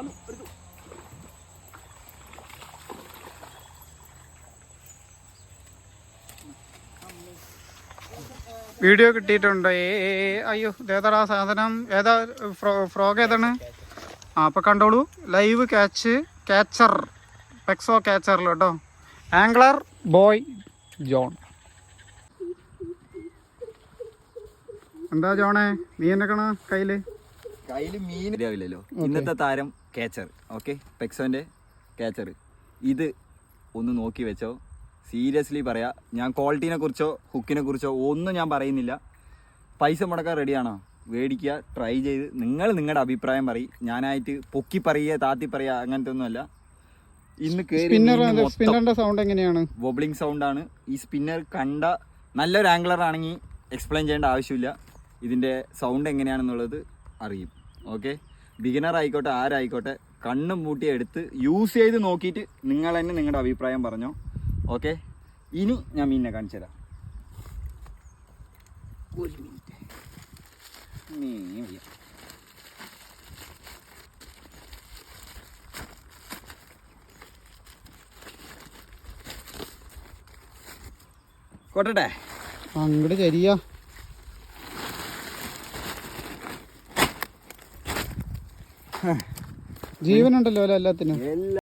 വന്നു എടുത്തു. വീഡിയോ കിട്ടിയിട്ടുണ്ട്? ഏ അയ്യോ ഇതേതാ സാധനം? ഏതാ ഫ്രോ ഫ്രോഗ് ഏതാണ്? ആ അപ്പം കണ്ടോളൂ. ലൈവ് ക്യാച്ച് ക്യാച്ചർ പെക്സോ ക്യാച്ചറിൽ കേട്ടോ. ആംഗ്ലർ ബോയ് ജോൺ എന്താ ജോണേ? നീ എന്നെ കണ കയ്യിൽ മീൻ ഇല്ലാവില്ലല്ലോ ഇന്നത്തെ താരം കേച്ചർ ഓക്കെ? പെക്സോന്റെ കേച്ചർ. ഇത് ഒന്ന് നോക്കി വെച്ചോ. സീരിയസ്ലി പറയാ ഞാൻ ക്വാളിറ്റിനെ കുറിച്ചോ ഹുക്കിനെ കുറിച്ചോ ഒന്നും ഞാൻ പറയുന്നില്ല. പൈസ മുടക്കാൻ റെഡിയാണോ? മേടിക്കുക ട്രൈ ചെയ്ത്. നിങ്ങൾ നിങ്ങളുടെ അഭിപ്രായം പറയും. ഞാനായിട്ട് പൊക്കി പറയുക താത്തി പറയുക അങ്ങനത്തെ ഒന്നുമല്ല ഇന്ന് സ്പിന്നറിന്റെ സൗണ്ട് എങ്ങനെയാണ്? വോബ്ലിംഗ് സൗണ്ട് ആണ്. ഈ സ്പിന്നർ കണ്ട നല്ലൊരു ആംഗ്ലർ ആണെങ്കിൽ എക്സ്പ്ലെയിൻ ചെയ്യേണ്ട ആവശ്യമില്ല. ഇതിന്റെ സൗണ്ട് എങ്ങനെയാണെന്നുള്ളത് അറിയും. ഓക്കെ ബിഗിനർ ആയിക്കോട്ടെ ആരായിക്കോട്ടെ കണ്ണും മൂട്ടി എടുത്ത് യൂസ് ചെയ്ത് നോക്കിയിട്ട് നിങ്ങൾ തന്നെ നിങ്ങളുടെ അഭിപ്രായം പറഞ്ഞോ. ഓക്കെ ഇനി ഞാൻ മീനിനെ കാണിച്ചു തരാം. ഒരു മിനിറ്റ് മീൻ കൊട്ടട്ടെ? അങ്ങോട്ട് ശരിയാ ജീവനുണ്ടല്ലോ അല്ലേ എല്ലാത്തിനും? എല്ലാ